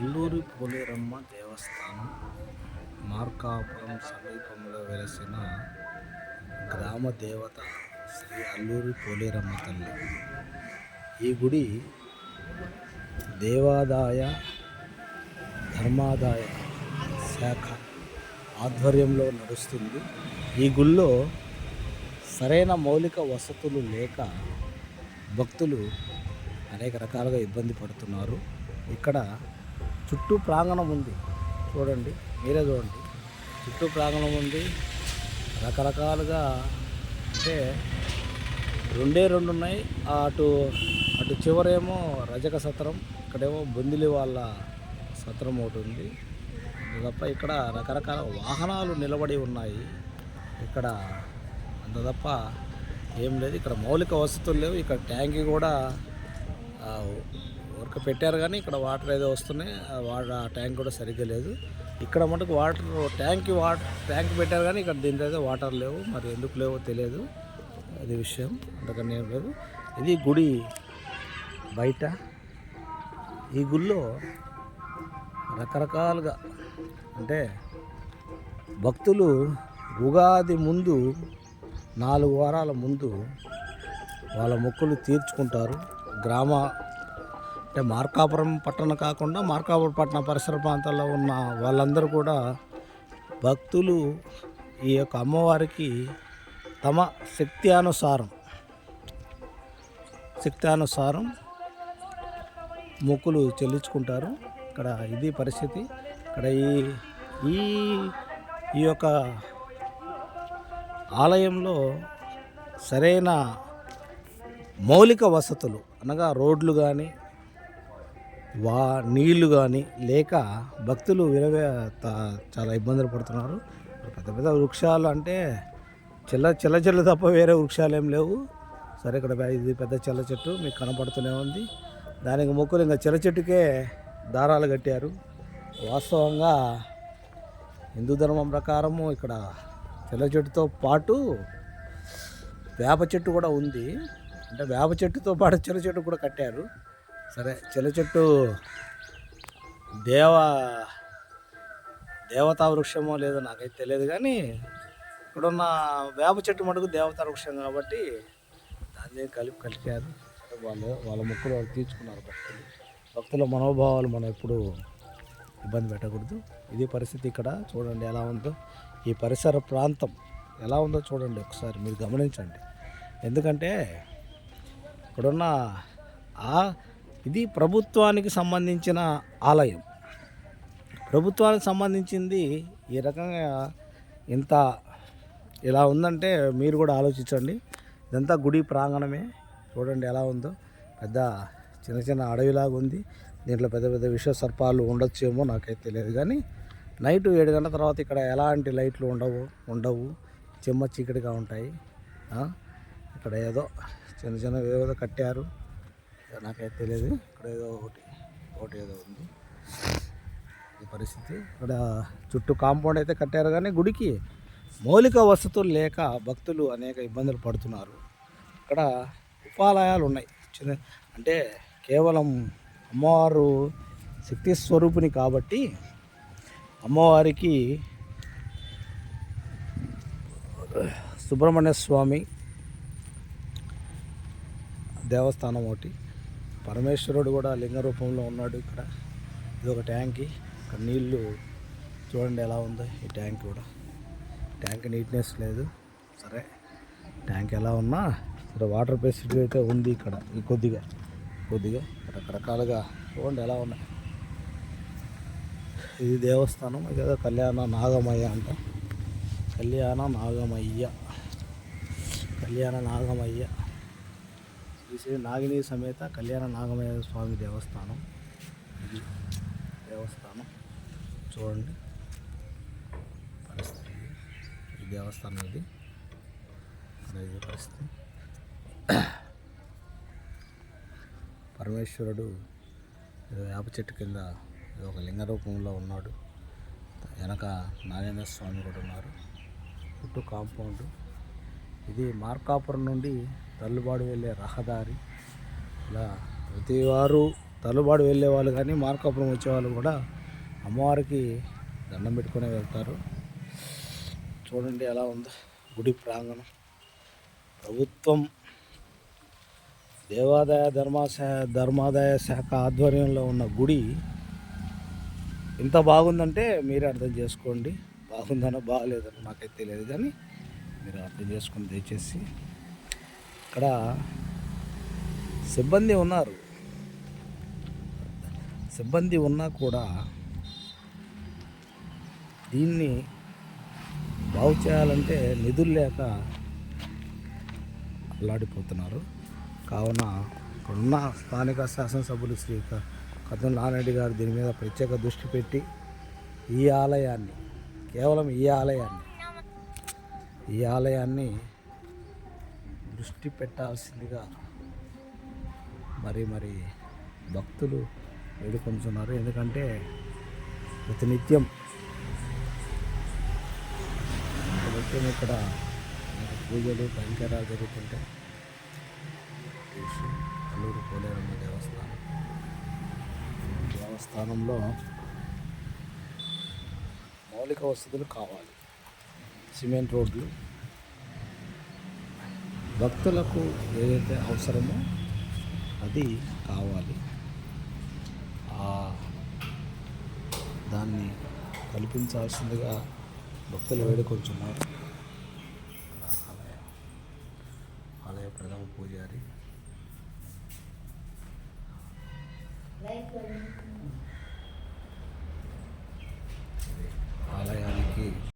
అల్లూరి పోలేరమ్మ దేవస్థానం మార్కాపురం సమీపంలో వెలసిన గ్రామ దేవత శ్రీ అల్లూరి పోలేరమ్మ తల్లి. ఈ గుడి దేవాదాయ ధర్మాదాయ శాఖ ఆధ్వర్యంలో నడుస్తుంది. ఈ గుళ్ళో సరైన మౌలిక వసతులు లేక భక్తులు అనేక రకాలుగా ఇబ్బంది పడుతున్నారు. ఇక్కడ చుట్టూ ప్రాంగణం ఉంది. చూడండి మీరే చూడండి. చుట్టూ ప్రాంగణం ఉంది. రకరకాలుగా అంటే రెండే రెండు ఉన్నాయి. అటు అటు చివరేమో రజక సత్రం ఇక్కడేమో బొందిలి వాళ్ళ సత్రం ఒకటి ఉంది. తప్ప ఇక్కడ రకరకాల వాహనాలు నిలబడి ఉన్నాయి. ఇక్కడ అంత తప్ప ఏం లేదు. ఇక్కడ మౌలిక వసతులు లేవు. ఇక్కడ ట్యాంక్ కూడా వర్క్ పెట్టారు కానీ ఇక్కడ వాటర్ ఏదో వస్తున్నాయి. వాటర్ ఆ ట్యాంక్ కూడా సరిగ్గా లేదు. ఇక్కడ మటుకు వాటర్ ట్యాంక్ వాటర్ ట్యాంక్ పెట్టారు కానీ ఇక్కడ దీంట్లో అయితే వాటర్ లేవు. మరి ఎందుకు లేవో తెలియదు. అది విషయం. అంతకన్నా ఏం లేదు. ఇది గుడి బయట. ఈ గుళ్ళో రకరకాలుగా అంటే భక్తులు ఉగాది ముందు నాలుగు వారాల ముందు వాళ్ళ మొక్కులు తీర్చుకుంటారు. గ్రామ అంటే మార్కాపురం పట్టణం కాకుండా మార్కాపురం పట్టణ పరిసర ప్రాంతాల్లో ఉన్న వాళ్ళందరూ కూడా భక్తులు ఈ యొక్క అమ్మవారికి తమ శక్తి అనుసారం శక్తి అనుసారం మొక్కులు చెల్లించుకుంటారు. ఇక్కడ ఇది పరిస్థితి. ఇక్కడ ఈ ఈ ఈ యొక్క ఆలయంలో సరైన మౌలిక వసతులు అనగా రోడ్లు కానీ వా నీళ్ళు కానీ లేక భక్తులు విరవే త- చాలా ఇబ్బందులు పడుతున్నారు. పెద్ద పెద్ద వృక్షాలు అంటే చిల్ల చిల్ల చెట్లు తప్ప వేరే వృక్షాలు ఏం లేవు. సరే ఇక్కడ ఇది పెద్ద చిల్ల చెట్టు మీకు కనపడుతూనే ఉంది. దానికి మొక్కులు ఇంకా చిల్ల చెట్టుకే దారాలు కట్టారు. వాస్తవంగా హిందూ ధర్మం ప్రకారము ఇక్కడ చిల్ల చెట్టుతో పాటు వేప చెట్టు కూడా ఉంది. అంటే వేప చెట్టుతో పాటు చిల్ల చెట్టు కూడా కట్టారు. సరే చిల్ల చెట్టు దేవ దేవతా వృక్షమో లేదో నాకైతే తెలియదు కానీ ఇప్పుడున్న వేప చెట్టు మటుకు దేవతా వృక్షం కాబట్టి దాన్ని కలిపి కలిపారు. వాళ్ళు వాళ్ళ మొక్కులు వాళ్ళు తీర్చుకున్నారు భక్తులు. భక్తుల మనోభావాలు మనం ఎప్పుడు ఇబ్బంది పెట్టకూడదు. ఇది పరిస్థితి ఇక్కడ చూడండి ఎలా ఉందో. ఈ పరిసర ప్రాంతం ఎలా ఉందో చూడండి ఒకసారి మీరు గమనించండి. ఎందుకంటే ఇక్కడున్న ఆ ఇది ప్రభుత్వానికి సంబంధించిన ఆలయం. ప్రభుత్వానికి సంబంధించింది ఈ రకంగా ఇంత ఇలా ఉందంటే మీరు కూడా ఆలోచించండి. ఇదంతా గుడి ప్రాంగణమే. చూడండి ఎలా ఉందో. పెద్ద చిన్న చిన్న అడవిలాగా ఉంది. దీంట్లో పెద్ద పెద్ద విష సర్పాలు ఉండొచ్చేమో నాకైతే తెలియదు కానీ నైట్ ఏడు గంటల తర్వాత ఇక్కడ ఎలాంటి లైట్లు ఉండవు ఉండవు. చెమ్మ చీకటిగా ఉంటాయి. ఇక్కడ ఏదో చిన్న చిన్న ఏదో కట్టారు. నాకైతే తెలియదు ఇక్కడ ఏదో ఒకటి ఒకటి ఏదో ఉంది. ఈ పరిస్థితి. ఇక్కడ చుట్టూ కాంపౌండ్ అయితే కట్టారు కానీ గుడికి మౌలిక వసతులు లేక భక్తులు అనేక ఇబ్బందులు పడుతున్నారు. ఇక్కడ ఉపాలయాలు ఉన్నాయి. చిన్న అంటే కేవలం అమ్మవారు శక్తి స్వరూపిణి కాబట్టి అమ్మవారికి సుబ్రహ్మణ్య స్వామి దేవస్థానం ఒకటి పరమేశ్వరుడు కూడా లింగ రూపంలో ఉన్నాడు ఇక్కడ. ఇది ఒక ట్యాంకి. ఇక్కడ నీళ్ళు చూడండి ఎలా ఉందో ఈ ట్యాంక్ కూడా. ట్యాంక్ నీట్నెస్ లేదు. సరే ట్యాంక్ ఎలా ఉన్నా సరే వాటర్ ఫెసిలిటీ అయితే ఉంది ఇక్కడ ఈ కొద్దిగా కొద్దిగా. రకరకాలుగా చూడండి ఎలా ఉన్నాయి. ఇది దేవస్థానం ఇదేదో కళ్యాణ నాగమయ్య అంట. కళ్యాణ నాగమయ్య. కళ్యాణ నాగమయ్య. శ్రీ శ్రీ నాగిని సమేత కళ్యాణ నాగమయ్య స్వామి దేవస్థానం. ఇది దేవస్థానం. చూడండి. పరిస్థితి. ఈ దేవస్థానం ఇది. అనేది పరిస్థితి. పరమేశ్వరుడు వేప చెట్టు కింద ఒక లింగ రూపంలో ఉన్నాడు. వెనక నాగేంద్ర స్వామి కూడా ఉన్నారు. చుట్టూ కాంపౌండ్. ఇది మార్కాపురం నుండి తల్లుబాడు వెళ్ళే రహదారి ఇలా ప్రతి వారు తలుబాడు వెళ్ళే వాళ్ళు కానీ మార్కాపురం వచ్చేవాళ్ళు కూడా అమ్మవారికి దండం పెట్టుకునే వెళ్తారు. చూడండి ఎలా ఉందో గుడి ప్రాంగణం. ప్రభుత్వం దేవాదాయ ధర్మాశా ధర్మాదాయ శాఖ ఆధ్వర్యంలో ఉన్న గుడి ఇంత బాగుందంటే మీరే అర్థం చేసుకోండి. బాగుందనో బాగలేదనో నాకైతే తెలియదు కానీ మీరు అర్థం చేసుకుని దయచేసి అక్కడ సిబ్బంది ఉన్నారు. సిబ్బంది ఉన్నా కూడా దీన్ని బాగు చేయాలంటే నిధులు లేక అల్లాడిపోతున్నారు. కావున ఇక్కడున్న స్థానిక శాసనసభ్యులు శ్రీ కథం నారాయణ గారు దీని మీద ప్రత్యేక దృష్టి పెట్టి ఈ ఆలయాన్ని కేవలం ఈ ఆలయాన్ని ఈ ఆలయాన్ని దృష్టి పెట్టాల్సిందిగా మరి మరి భక్తులు వేడుకొంటున్నారు ఎందుకంటే ప్రతినిత్యం ప్రతినిత్యం ఇక్కడ పూజలు కైంకర్యాలు జరుగుతుంటాయి అల్లూరు పోలేరమ్మ దేవస్థానం. దేవస్థానంలో మౌలిక వసతులు కావాలి. సిమెంట్ రోడ్లు భక్తులకు ఏదైతే అవసరమో అది కావాలి. ఆ దాన్ని కల్పించాల్సిందిగా భక్తులు వేడుకొంచున్నారు ఆలయ ఆలయ ప్రథమ పూజారి.